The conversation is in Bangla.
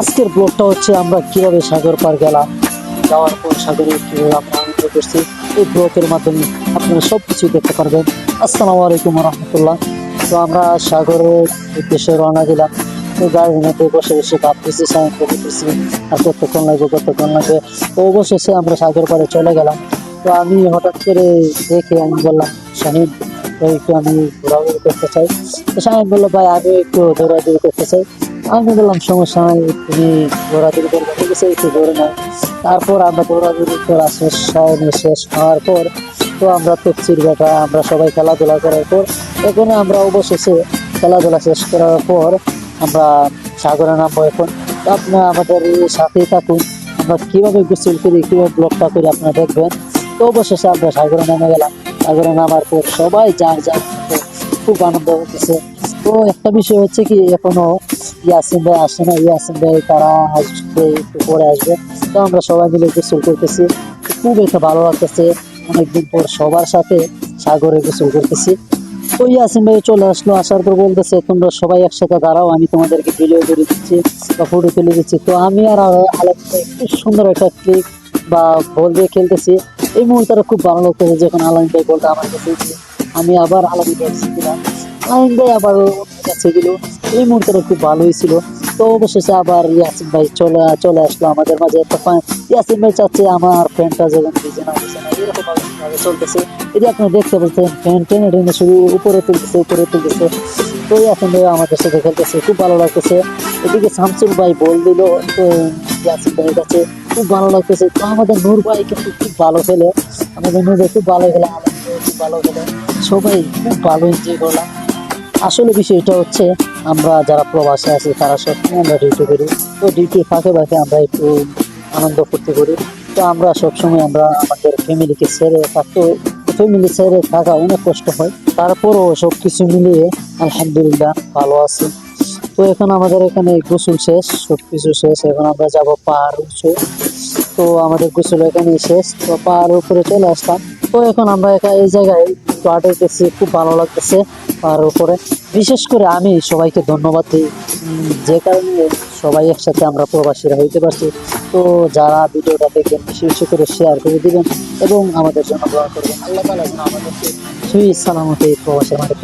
আজকের ব্লগটা হচ্ছে আমরা কীভাবে সাগর পার গেলাম, যাওয়ার পর সাগরে কীভাবে আমরা আনন্দ করছি, এই ব্লগের মাধ্যমে আপনারা সব কিছু দেখতে পারবেন। আসসালামু আলাইকুম রহমতুল্লাহ তো আমরা সাগরের উদ্দেশ্যে রওনা দিলাম। তো গাড়ির মধ্যে বসে বসে ভাবতেছি, সায়ন করতেছি। আর কতক্ষণ লাগবে কতক্ষণ লাগবে তো অবশেষে আমরা সাগর পাড়ে চলে গেলাম। তো আমি হঠাৎ করে দেখে আমি বললাম, শাহিন একটু আমি ঘোরাঘুরি করতে চাই। তো শাহিন বলল, ভাই আমি একটু দৌড়াদৌড়ি করতে চাই। আমি বললাম, সমস্যা নাই, তুমি দৌড়াদৌড়ি করবে। ঠিক আছে একটু দৌড়ে নাও তারপর আমরা দৌড়াদৌড়ি করা শেষ শেষ হওয়ার পর তো আমরা তফসির বেটা আমরা সবাই খেলাধুলা করার পর এখন আমরা অবশেষে খেলাধুলা শেষ করার পর আমরা সাগরে নামবো এখন। আপনারা আমাদের সাথেই থাকুন। আমরা কীভাবে গোসল করি, কীভাবে ব্লগটা করি আপনারা দেখবেন। তো অবশেষে আমরা সাগরে নেমে গেলাম। সাগরে নামার পর সবাই যার যার খুব আনন্দ হতেছে তো একটা বিষয় হচ্ছে কি, এখনও ইয়াসিন ভাই আসে না ইয়াসিন ভাই তারা আসবে, একটু পরে আসবে। তো আমরা সবাই মিলে গোসল করতেছি। খুব একটা ভালো লাগতেছে, অনেকদিন পর সবার সাথে সাগরে গোসল করতেছি। তো ইয়াসিন ভাই চলে আসলো, আসার পর বলতেছে, তোমরা সবাই একসাথে দাঁড়াও, আমি তোমাদেরকে ভিডিও করে দিচ্ছি বা ফটো তুলে দিচ্ছি। তো আমি আর আলাদা খুব সুন্দর একটা ক্লিক বা বল দিয়ে খেলতেছি। এই মুহূর্তে খুব ভালো লাগতেছে যখন আলামিন ভাই বলটা আমার কাছে আমি আবার আলামিন ভাই আলামিন ভাই আবার কাছে গেল। এই মুহূর্তটা খুব ভালোই ছিল তো অবশেষে আবার ইয়াসিন ভাই চলে চলে আসলো আমাদের মাঝে। একটা ইয়াসিন ভাই চাচ্ছে আমার ফ্রেন্ডটা যেন ভিজে না ভিজে না এরকম চলতেছে। যে আপনি দেখতে পাচ্ছেন ফ্যান টেনে টেনে শুধু উপরে তুলতেছে উপরে তুলতেছে। তো ইয়াসিন ভাই আমাদের সাথে খেলতেছে। খুব ভালো লাগতেছে। এদিকে শামসুল ভাই বল দিল, তো ইয়াসিন ভাইয়ের কাছে খুব ভালো লাগতেছে। তো আমাদের নূর ভাই কিন্তু খুব ভালো খেলে। আমাদের নূর খুব ভালো খেলে, আমাদের খুব ভালো খেলে। সবাই খুব ভালো এনজয় করলাম। আসলে বিষয়টা হচ্ছে, আমরা যারা প্রবাসে আছি, তারা সবসময় আমরা ডিউটি করি। তো ডিউটির ফাঁকে ফাঁকে আমরা একটু আনন্দ ফুর্তি করি। তো আমরা সবসময় আমরা আমাদের ফ্যামিলিকে ছেড়ে থাকতে, ফ্যামিলি ছেড়ে থাকা অনেক কষ্ট হয়। তারপরও সব কিছু মিলিয়ে আলহামদুলিল্লাহ ভালো আছি। তো এখন আমাদের এখানে গোসল শেষ সব কিছু শেষ। এখন আমরা যাব পাহাড় উঁচু। তো আমাদের গোসল এখানে শেষ। তো পাহাড়ের উপরে চলে আসলাম। তো এখন আমরা এই জায়গায় একটু আটাইতেছি খুব ভালো লাগতেছে আর উপরে। বিশেষ করে আমি সবাইকে ধন্যবাদ দিই। যে কারণে সবাই একসাথে আমরা প্রবাসীরা হইতে পারছি। তো যারা ভিডিওটা দেখবেন, বেশি বেশি করে শেয়ার করে দিবেন এবং আমাদের জন্য দোয়া করবেন। আল্লাহ আমাদেরকে সুই সালামতে প্রবাসের মাঠে